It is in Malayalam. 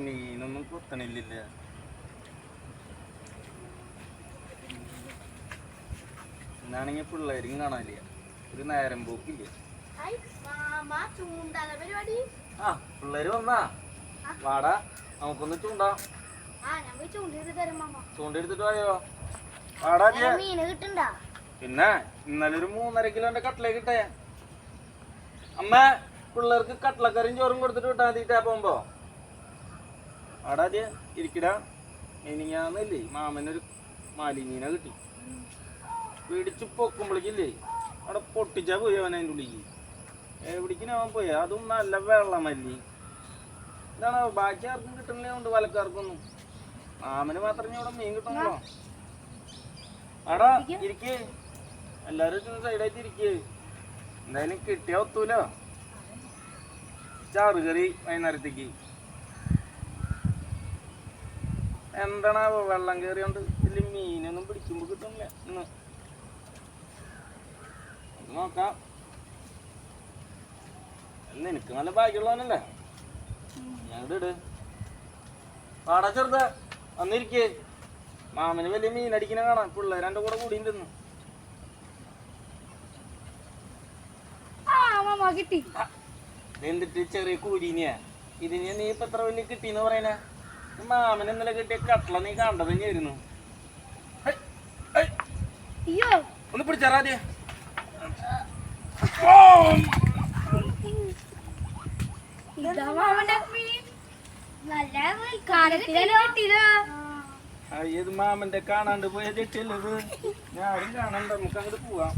മീനൊന്നും കുത്തണില്ല എന്നാണെങ്കിൽ പിള്ളേരും കാണാനില്ല. ഒരു നേരം പോക്കില്ല? ആ പിള്ളേര് വന്നാ. വാടാ നമുക്കൊന്ന് ചൂണ്ടാ. ചൂണ്ടെടുത്തിട്ട് പോയോ വാടാ പിന്നെ ഇന്നലെ ഒരു മൂന്നര കിലോന്റെ കട്ട്ലേക്ക് കിട്ടേ അമ്മ പിള്ളേർക്ക് കട്ട്ലക്കറിയും ചോറും കൊടുത്തിട്ട് വിട്ടാ മതി പോകുമ്പോ. ആടാ അത് ഇരിക്കടാ. എനിങ്ങാന്നില്ലേ മാമനൊരു മാലിന്യനെ കിട്ടി. പിടിച്ച് പൊക്കുമ്പോഴേക്കില്ലേ അവിടെ പൊട്ടിച്ചാ പോയി അവൻ അതിന്റെ ഉള്ളിക്ക് എവിടേക്കിനും അവൻ പോയി? അതും നല്ല വെള്ളമല്ലി. ഇതാണ് ബാക്കി ആർക്കും കിട്ടണേ ഉണ്ട് വലക്കാർക്കൊന്നും. മാമന് മാത്രമേ ഇവിടെ മീൻ കിട്ടണല്ലോ. അടാ ഇരിക്കേ. എല്ലാരും സൈഡായിട്ട് ഇരിക്കേ. എന്തായാലും കിട്ടിയ ഒത്തൂലോ. ചാറ് കറി വൈകുന്നേരത്തേക്ക്. എന്താണാവോ വെള്ളം കയറിയോണ്ട് ഇതിൽ മീനൊന്നും പിടിക്കുമ്പോ കിട്ടുന്നില്ല. ഇന്ന്. നോക്കാം. നോക്കാം നിനക്ക് നല്ല ഭാഗ്യമുള്ളവനല്ലേ? ഞാൻ ഇട്. പാടാ ചെറുത. വന്നിരിക്കേ. മാമന് വലിയ മീനടിക്കണ കാണാം. പിള്ളേർ എന്റെ കൂടെ കിട്ടി. എന്നിട്ട് ചെറിയ കൂലിനെയാ ഇതിന് നീ ഇപ്പൊ എത്ര വലിയ കിട്ടിന്ന് പറയണേ? ഈ മാമൻ ഇന്നലെ കിട്ടിയ കട്ടള നീ കണ്ടത് തന്നെയായിരുന്നു ഹൈ, അയ്യോ. ഒന്ന് പിടിച്ചാറാദ്യ ഇത് മാമന്റെ കാണാണ്ട് പോയ ചെട്ടിയല്ലത് ഞാനും കാണണ്ട നമുക്ക് അങ്ങോട്ട് പോവാം.